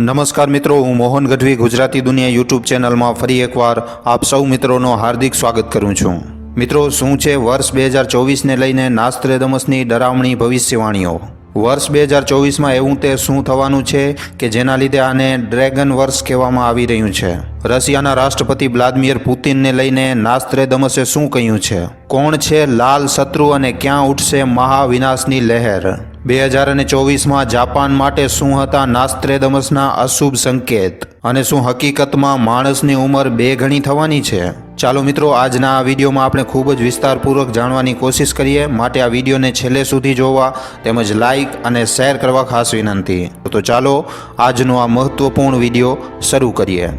નમસ્કાર મિત્રો, હું મોહન ગઢવી, ગુજરાતી દુનિયા યુટ્યુબ ચેનલમાં ફરી એકવાર આપ સૌ મિત્રોનો હાર્દિક સ્વાગત કરું છું. મિત્રો, શું છે વર્ષ બે હજાર ચોવીસને લઈને નાસ્ત્રેદમસની ડરામણી ભવિષ્યવાણીઓ? વર્ષ બે હજાર ચોવીસમાં એવું તે શું થવાનું છે કે જેના લીધે આને ડ્રેગન વર્ષ કહેવામાં આવી રહ્યું છે? રશિયાના રાષ્ટ્રપતિ વ્લાદિમીર પુતિનને લઈને નાસ્ત્રેદમસે શું કહ્યું છે? કોણ છે લાલ શત્રુ અને ક્યાં ઉઠશે મહાવિનાશની લહેર? બે હજાર અને ચોવીસમાં જાપાન માટે શું હતા નાસ્ત્રેદમસના અશુભ સંકેત? અને શું હકીકતમાં માણસની ઉંમર બે ગણી થવાની છે? ચાલો મિત્રો, આજના આ વિડીયોમાં આપણે ખૂબ જ વિસ્તારપૂર્વક જાણવાની કોશિશ કરીએ. માટે આ વિડીયોને છેલ્લે સુધી જોવા તેમજ લાઇક અને શેર કરવા ખાસ વિનંતી. તો ચાલો, આજનો આ મહત્વપૂર્ણ વીડિયો શરૂ કરીએ.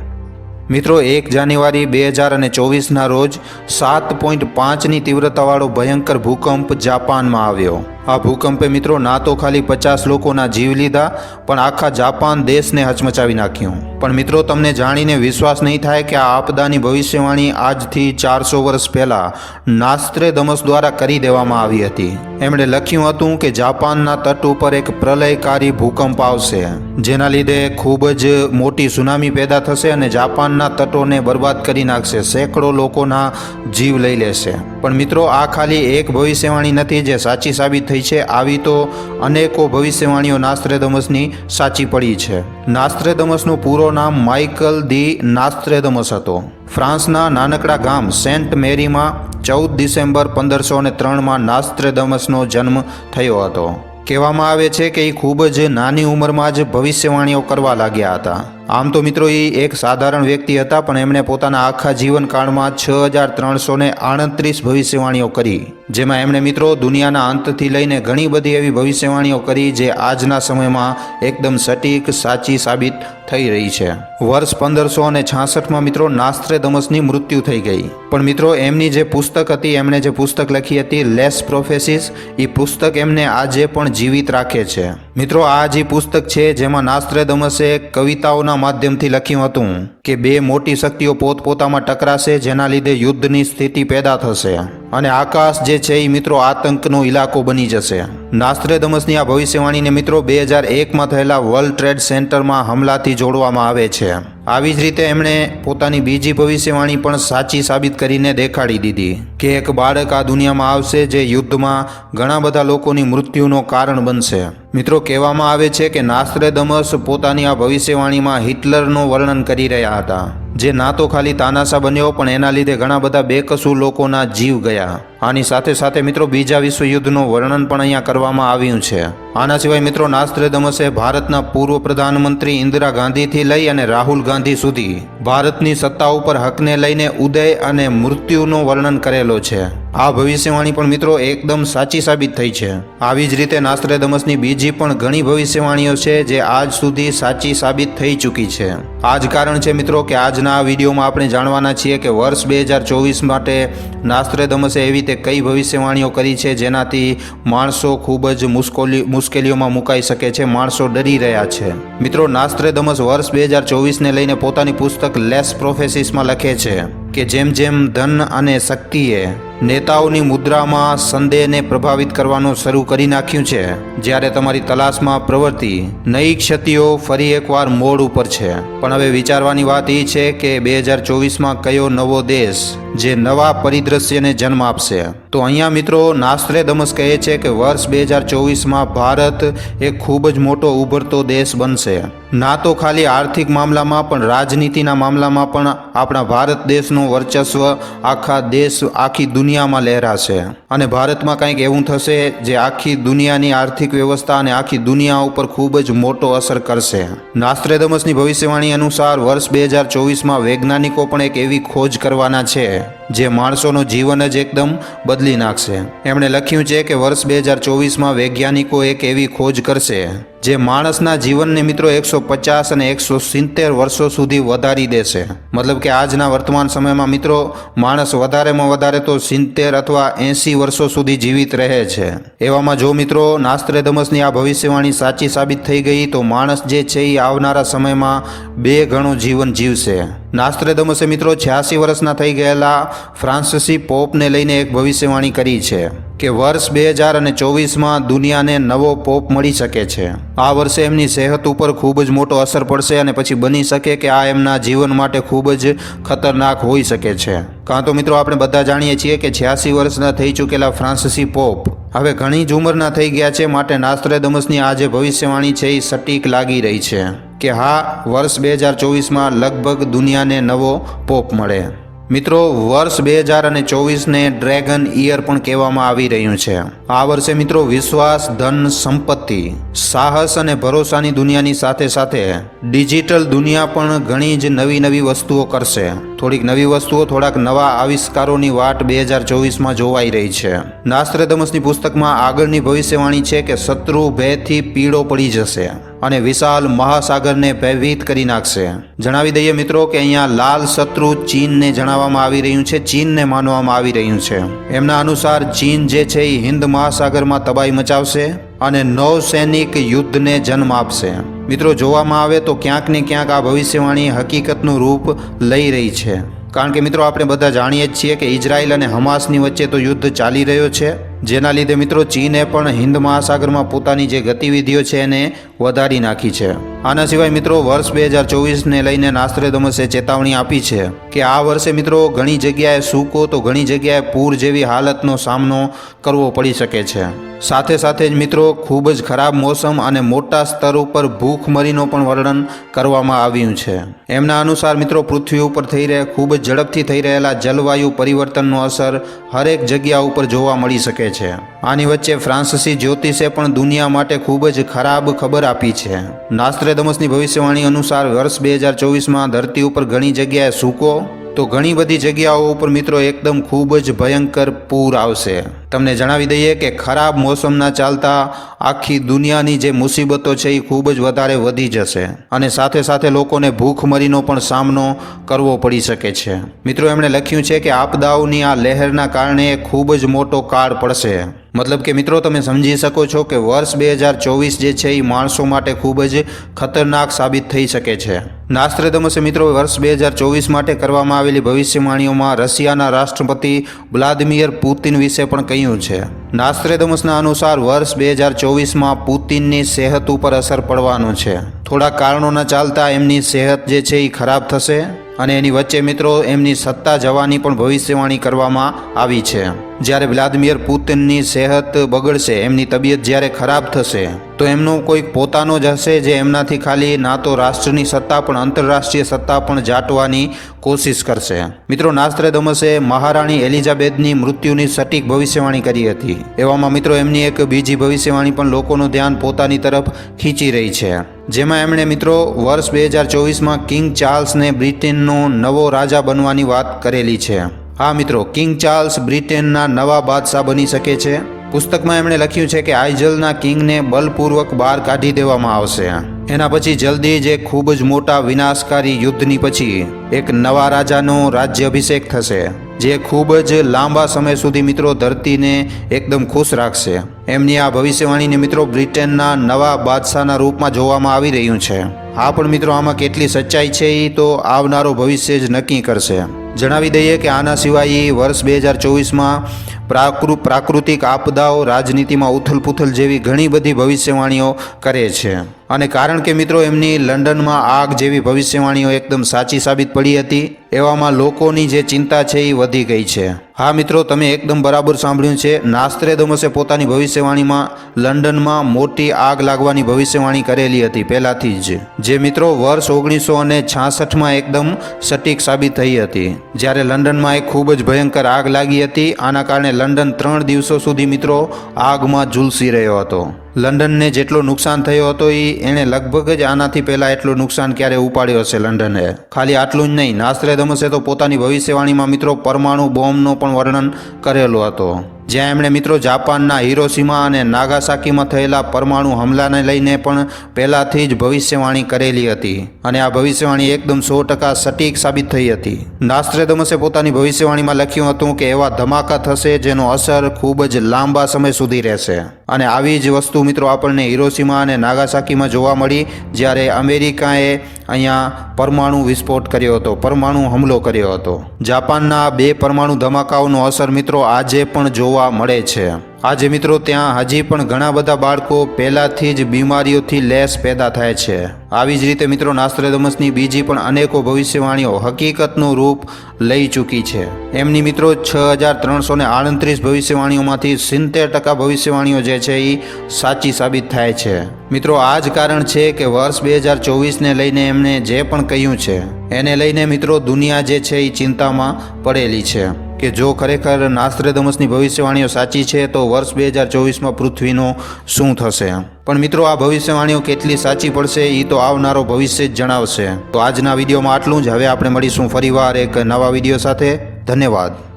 મિત્રો, એક જાન્યુઆરી બે હજાર અને ચોવીસના રોજ સાત પોઈન્ટ પાંચની તીવ્રતાવાળો ભયંકર ભૂકંપ જાપાનમાં આવ્યો. આ ભૂકંપે મિત્રો ના તો ખાલી પચાસ લોકોના જીવ લીધા, પણ આખા જાપાન દેશને હચમચાવી નાખ્યું. પણ મિત્રો, તમને જાણીને વિશ્વાસ નહીં થાય કે આ આપદાની ભવિષ્યવાણી આજથી ચારસો વર્ષ પહેલાં નાસ્ત્રે દમસ દ્વારા કરી દેવામાં આવી હતી. એમણે લખ્યું હતું કે જાપાનના તટ ઉપર એક પ્રલયકારી ભૂકંપ આવશે, જેના લીધે ખૂબ જ મોટી સુનામી પેદા થશે અને જાપાનના તટોને બરબાદ કરી નાખશે, સેંકડો લોકોના જીવ લઈ લેશે. પણ મિત્રો, આ ખાલી એક ભવિષ્યવાણી નથી જે સાચી સાબિત થઈ છે, આવી તો અનેકો ભવિષ્યવાણીઓ નાસ્ત્રેદમસની સાચી પડી છે. નાસ્ત્રેદમસનું પૂરો નામ માઇકલ ધી નાસ્ત્રેદમસ હતો. ફ્રાન્સના નાનકડા ગામ સેન્ટ મેરીમાં ચૌદ ડિસેમ્બર પંદરસો ને ત્રણમાં નાસ્ત્રેદમસનો જન્મ થયો હતો. કહેવામાં આવે છે કે એ ખૂબ જ નાની ઉંમરમાં જ ભવિષ્યવાણીઓ કરવા લાગ્યા હતા. આમ તો મિત્રો એ એક સાધારણ વ્યક્તિ હતા, પણ એમણે પોતાના આખા જીવનકાળમાં છ હજાર ત્રણસો ને આડત્રીસ ભવિષ્યવાણીઓ કરી, જેમાં એમણે મિત્રો દુનિયાના અંતથી લઈને ઘણી બધી એવી ભવિષ્યવાણીઓ કરી જે આજના સમયમાં એકદમ સટીક, સાચી સાબિત થઈ રહી છે. વર્ષ પંદરસો અને છાસઠમાં મિત્રો નાસ્ત્રે દમસની મૃત્યુ થઈ ગઈ. પણ મિત્રો એમની જે પુસ્તક હતી, એમણે જે પુસ્તક લખી હતી લેસ પ્રોફેસિસ એ પુસ્તક એમને આજે પણ જીવિત રાખે છે. મિત્રો, આ જે પુસ્તક છે, જેમાં નાસ્ત્રેદમસે કવિતાઓના માધ્યમથી લખ્યું હતું કે બે મોટી શક્તિઓ પોતપોતામાં ટકરાશે, જેના લીધે યુદ્ધની સ્થિતિ પેદા થશે. અને આકાશ જે છે, એ મિત્રો, આતંકનો ઇલાકો બની જશે. નાસ્ત્રેદમસની આ ભવિષ્યવાણીને મિત્રો, બે હજાર એકમાં થયેલા વર્લ્ડ ટ્રેડ સેન્ટરમાં હમલાથી જોડવામાં આવે છે. આવી જ રીતે એમણે પોતાની બીજી ભવિષ્યવાણી પણ સાચી સાબિત કરીને દેખાડી દીધી કે એક બાળક આ દુનિયામાં આવશે, જે યુદ્ધમાં ઘણા બધા લોકોની મૃત્યુનો કારણ બનશે. મિત્રો, કહેવામાં આવે છે કે નાસ્ત્રેદમસ પોતાની આ ભવિષ્યવાણીમાં હિટલરનું વર્ણન કરી રહ્યા હતા. જે ના તો ખાલી તાનાશા બન્યો, પણ એના લીધે ઘણા બધા બેકસૂર લોકોના જીવ ગયા. આની સાથે સાથે મિત્રો, બીજા વિશ્વયુદ્ધનું વર્ણન પણ અહીંયા કરવામાં આવ્યું છે. આના સિવાય મિત્રો નાસ્ત્રેદમસે ભારતના પૂર્વ પ્રધાનમંત્રી ઇન્દિરા ગાંધીથી લઈ અને રાહુલ ગાંધી સુધી ભારતની સત્તા ઉપર હકને લઈને ઉદય અને મૃત્યુનું વર્ણન કરેલો છે. આ ભવિષ્યવાણી પણ મિત્રો એકદમ સાચી સાબિત થઈ છે. આવી જ રીતે નાસ્ત્રેદમસની બીજી પણ ઘણી ભવિષ્યવાણીઓ છે જે આજ સુધી સાચી સાબિત થઈ ચૂકી છે. આ જ કારણ છે મિત્રો કે આજના આ વિડીયોમાં આપણે જાણવાના છીએ કે વર્ષ બે હજાર ચોવીસ માટે નાસ્ત્રેદમસે એવી રીતે કઈ ભવિષ્યવાણીઓ કરી છે જેનાથી માણસો ખૂબ જ મુશ્કેલી, મુશ્કેલીઓમાં મુકાઈ શકે છે, માણસો ડરી રહ્યા છે. મિત્રો નાસ્ત્રેદમસ વર્ષ બે હજાર ચોવીસને લઈને પોતાની પુસ્તક લેસ પ્રોફેસિસમાં લખે છે કે જેમ જેમ ધન અને શક્તિએ નેતાઓની મુદ્રામાં સંદેહને પ્રભાવિત કરવાનું શરૂ કરી નાખ્યું છે. જ્યારે તમારી તલાશમાં પ્રવર્તી નઈ ક્ષતિઓ ફરી એકવાર મોડ ઉપર છે. પણ હવે વિચારવાની વાત એ છે કે બે હજાર ચોવીસમાં કયો નવો દેશ જે નવા પરિદ્રશ્યને જન્મ આપશે. તો અહીંયા મિત્રો નાસ્ત્રે દમસ કહે છે કે વર્ષ બે હજાર ચોવીસમાં ભારત એક ખૂબ જ મોટો ઉભરતો દેશ બનશે. ના તો ખાલી આર્થિક મામલામાં પણ રાજનીતિના મામલામાં પણ આપણા ભારત દેશનું વર્ચસ્વ આખા દેશ, આખી દુનિયામાં લહેરાશે. અને ભારતમાં કંઈક એવું થશે જે આખી દુનિયાની આર્થિક વ્યવસ્થા અને આખી દુનિયા ઉપર ખૂબ જ મોટો અસર કરશે. નાસ્ત્રેદમસની ભવિષ્યવાણી અનુસાર વર્ષ બે હજાર ચોવીસમાં વૈજ્ઞાનિકો પણ એક એવી ખોજ કરવાના છે. далее. જે માણસોનું જીવન જ એકદમ બદલી નાખશે. એમણે લખ્યું છે કે વર્ષ બે હજાર ચોવીસમાં વૈજ્ઞાનિકો એક એવી ખોજ કરશે, જે માણસના જીવનને મિત્રો એકસો પચાસ અને એકસો સિત્તેર વર્ષો સુધી વધારી દેશે. મતલબ કે આજના વર્તમાન સમયમાં મિત્રો, માણસ વધારેમાં વધારે તો સિત્તેર અથવા એંસી વર્ષો સુધી જીવિત રહે છે. એવામાં જો મિત્રો નાસ્ત્રેધમસની આ ભવિષ્યવાણી સાચી સાબિત થઈ ગઈ, તો માણસ જે છે એ આવનારા સમયમાં બે ગણું જીવન જીવશે. નાસ્ત્રેધમસે મિત્રો છ્યાસી વર્ષના થઈ ગયેલા ફ્રાન્સિસી પોપને લઈને એક ભવિષ્યવાણી કરી છે કે વર્ષ બે હજાર અને ચોવીસમાં દુનિયાને નવો પોપ મળી શકે છે. આ વર્ષે એમની સેહત ઉપર ખૂબ જ મોટો અસર પડશે અને પછી બની શકે કે આ એમના જીવન માટે ખૂબ જ ખતરનાક હોઈ શકે છે. કાં તો મિત્રો આપણે બધા જાણીએ છીએ કે છ્યાસી વર્ષના થઈ ચૂકેલા ફ્રાન્સિસી પોપ હવે ઘણી જ ઉંમરના થઈ ગયા છે, માટે નાસ્ત્રેદમસની આ જે ભવિષ્યવાણી છે એ સટીક લાગી રહી છે કે હા, વર્ષ બે હજાર ચોવીસમાં લગભગ દુનિયાને નવો પોપ મળે. મિત્રો, વર્ષ બે હજાર અને ચોવીસને ડ્રેગન ઈયર પણ કહેવામાં આવી રહ્યું છે. આ વર્ષે મિત્રો, વિશ્વાસ, ધન, સંપત્તિ, સાહસ અને ભરોસાની દુનિયાની સાથે સાથે ડિજિટલ દુનિયા પણ ઘણી જ નવી નવી વસ્તુઓ કરશે. થોડીક નવી વસ્તુઓ, થોડાક નવા આવિષ્કારોની વાટ બે હજાર ચોવીસમાં જોવાઈ રહી છે. નાસ્ત્રધમસની પુસ્તકમાં આગળની ભવિષ્યવાણી છે કે શત્રુ ભયથી પીળો પડી જશે. અને વિશાલ મહાસાગરને ભયભીત કરી નાખશે. જણાવી દઈએ મિત્રો કે અહીંયા લાલ શત્રુ ચીનને જણાવવામાં આવી રહ્યું છે, ચીનને માનવામાં આવી રહ્યું છે. એમના અનુસાર ચીન જે છે એ હિન્દ મહાસાગરમાં તબાહી મચાવશે અને નૌસૈનિક યુદ્ધને જન્મ આપશે. મિત્રો જોવામાં આવે તો ક્યાંક ને ક્યાંક આ ભવિષ્યવાણી હકીકતનું રૂપ લઈ રહી છે. કારણ કે મિત્રો આપણે બધા જાણીએ જ છીએ કે ઇઝરાયલ અને હમાસની વચ્ચે તો યુદ્ધ ચાલી રહ્યો છે. જેના લીધે મિત્રો ચીને પણ હિન્દ મહાસાગરમાં પોતાની જે ગતિવિધિઓ છે એને વધારી નાખી છે. આના સિવાય મિત્રો વર્ષ બે હજાર ચોવીસને લઈને નાસ્ત્રેદમસે ચેતવણી આપી છે કે આ વર્ષે મિત્રો ઘણી જગ્યાએ સૂકો તો ઘણી જગ્યાએ પૂર જેવી હાલતનો સામનો કરવો પડી શકે છે. સાથે સાથે જ મિત્રો, ખૂબ જ ખરાબ મોસમ અને મોટા સ્તર ઉપર ભૂખમરીનો પણ વર્ણન કરવામાં આવ્યું છે. એમના અનુસાર મિત્રો, પૃથ્વી ઉપર થઈ રહે, ખૂબ જ ઝડપથી થઈ રહેલા જલવાયુ પરિવર્તનનો અસર હરેક જગ્યા ઉપર જોવા મળી શકે છે. આની વચ્ચે ફ્રાન્સિસી જ્યોતિષે પણ દુનિયા માટે ખૂબ જ ખરાબ ખબર આપી છે. નાસ્ત્રેદમસની ભવિષ્યવાણી અનુસાર વર્ષ બે હજાર ચોવીસમાં ધરતી ઉપર ઘણી જગ્યાએ સૂકો, તો ઘણી બધી જગ્યાઓ ઉપર મિત્રો, એકદમ ખૂબ જ ભયંકર પૂર આવશે. તમને જણાવી દઈએ કે ખરાબ મોસમના ચાલતા આખી દુનિયાની જે મુસીબતો છે એ ખૂબ જ વધારે વધી જશે. અને સાથે સાથે લોકોને ભૂખમરીનો પણ સામનો કરવો પડી શકે છે. મિત્રો, એમણે લખ્યું છે કે આપદાઓની આ લહેરના કારણે ખૂબ જ મોટો કાળ પડશે. મતલબ કે મિત્રો, તમે સમજી શકો છો કે વર્ષ બે હજાર ચોવીસ જે છે એ માણસો માટે ખૂબ જ ખતરનાક સાબિત થઈ શકે છે. નાસ્ત્રેદમસે મિત્રો, વર્ષ બે હજાર ચોવીસ માટે કરવામાં આવેલી ભવિષ્યવાણીઓમાં રશિયાના રાષ્ટ્રપતિ વ્લાદિમીર પુતિન વિશે પણ કહ્યું છે. નાસ્ત્રેદમસના અનુસાર વર્ષ બે હજાર ચોવીસમાં પુતિનની સેહત ઉપર અસર પડવાનું છે. થોડા કારણોના ચાલતા એમની સેહત જે છે એ ખરાબ થશે અને એની વચ્ચે મિત્રો એમની સત્તા જવાની પણ ભવિષ્યવાણી કરવામાં આવી છે. જ્યારે વ્લાદિમીર પુતિનની સેહત બગડશે, એમની તબિયત જ્યારે ખરાબ થશે, તો એમનો કોઈક પોતાનો જ હશે જે એમનાથી ખાલી ના તો રાષ્ટ્રની સત્તા પણ આંતરરાષ્ટ્રીય સત્તા પણ જાટવાની કોશિશ કરશે. મિત્રો નાસ્ત્રેદમસે મહારાણી એલિઝાબેથની મૃત્યુની સટીક ભવિષ્યવાણી કરી હતી. એવામાં મિત્રો, એમની એક બીજી ભવિષ્યવાણી પણ લોકોનું ધ્યાન પોતાની તરફ ખીચી રહી છે. જેમાં એમણે મિત્રો, વર્ષ બે હજાર ચોવીસમાં કિંગ ચાર્લ્સને બ્રિટનનો નવો રાજા બનવાની વાત કરેલી છે. હા મિત્રો, કિંગ ચાર્લ્સ બ્રિટેનના નવા બાદશાહ બની શકે છે. પુસ્તકમાં એમણે લખ્યું છે કે આઇજલના કિંગને બલપૂર્વક બહાર કાઢી દેવામાં આવશે. એના પછી જલ્દી જ એક ખૂબ જ મોટા વિનાશકારી યુદ્ધની પછી એક નવા રાજાનો રાજ્ય અભિષેક થશે, જે ખૂબ જ લાંબા સમય સુધી મિત્રો ધરતીને એકદમ ખુશ રાખશે. એમની આ ભવિષ્યવાણીને મિત્રો બ્રિટનના નવા બાદશાહના રૂપમાં જોવામાં આવી રહ્યું છે. આ પણ મિત્રો, આમાં કેટલી સચ્ચાઈ છે એ તો આવનારો ભવિષ્ય જ નક્કી કરશે. જણાવી દઈએ કે આના સિવાય વર્ષ બે હજાર ચોવીસમાં પ્રાકૃ, પ્રાકૃતિક આપદાઓ રાજનીતિમાં ઉથલપુથલ જેવી ઘણી બધી ભવિષ્યવાણીઓ કરે છે. અને કારણ કે મિત્રો એમની લંડનમાં આગ જેવી ભવિષ્યવાણીઓ એકદમ સાચી સાબિત પડી હતી, એવામાં લોકોની જે ચિંતા છે એ વધી ગઈ છે. હા મિત્રો, તમે એકદમ બરાબર સાંભળ્યું છે. નાસ્ત્રેદમસે પોતાની ભવિષ્યવાણીમાં લંડનમાં મોટી આગ લાગવાની ભવિષ્યવાણી કરેલી હતી પહેલાંથી જ. જે મિત્રો વર્ષ ઓગણીસો અને છાસઠમાં એકદમ સટીક સાબિત થઈ હતી. જ્યારે લંડનમાં એક ખૂબ જ ભયંકર આગ લાગી હતી, આના કારણે લંડન ત્રણ દિવસો સુધી મિત્રો આગમાં ઝૂલસી રહ્યો હતો. લંડનને જેટલો નુકસાન થયો હતો એ એણે લગભગ જ આનાથી પહેલાં એટલું નુકસાન ક્યારે ઉપાડ્યો હશે લંડને ખાલી આટલું જ નહીં નાસ્ત્રેદમસે તો પોતાની ભવિષ્યવાણીમાં મિત્રો પરમાણુ બોમ્બનો પણ વર્ણન કરેલો હતો. જ્યાં એમણે મિત્રો જાપાનના હિરોસીમા અને નાગાસાકીમાં થયેલા પરમાણુ હુમલાને લઈને પણ પહેલાંથી જ ભવિષ્યવાણી કરેલી હતી અને આ ભવિષ્યવાણી એકદમ સો ટકા સટીક સાબિત થઈ હતી. નાસ્ત્રેદમસે પોતાની ભવિષ્યવાણીમાં લખ્યું હતું કે એવા ધમાકા થશે જેનો અસર ખૂબ જ લાંબા સમય સુધી રહેશે. અને આવી જ વસ્તુ મિત્રો આપણને હિરોસીમા અને નાગાસાકીમાં જોવા મળી જ્યારે અમેરિકાએ અહીંયા પરમાણુ વિસ્ફોટ કર્યો હતો, પરમાણુ હુમલો કર્યો હતો. જાપાનના બે પરમાણુ ધમાકાઓનો અસર મિત્રો આજે પણ જોવા મળે છે. આજે મિત્રો ત્યાં હજી પણ ઘણા બધા બાળકો પહેલાથી જ બીમારીઓથી લેસ પેદા થાય છે. આવી જ રીતે મિત્રો નાસ્ત્રેદમસની બીજી પણ અનેકો ભવિષ્યવાણીઓ હકીકતનું રૂપ લઈ ચૂકી છે. એમની મિત્રો છ હજાર ત્રણસો ને આડત્રીસ ભવિષ્યવાણીઓમાંથી સિત્તેર ટકા ભવિષ્યવાણીઓ જે છે એ સાચી સાબિત થાય છે. મિત્રો આ જ કારણ છે કે વર્ષ બે હજાર ચોવીસને લઈને એમણે જે પણ કહ્યું છે, એને લઈને મિત્રો દુનિયા જે છે એ ચિંતામાં પડેલી છે. કે જો ખરેખર નાસ્ત્રેદમસની ભવિષ્યવાણીઓ સાચી છે, તો વર્ષ બે હજાર ચોવીસમાં પૃથ્વીનો શું થશે? પણ મિત્રો, આ ભવિષ્યવાણીઓ કેટલી સાચી પડશે એ તો આવનારો ભવિષ્ય જ જણાવશે. તો આજના વિડીયોમાં આટલું જ. હવે આપણે મળીશું ફરીવાર એક નવા વીડિયો સાથે. ધન્યવાદ.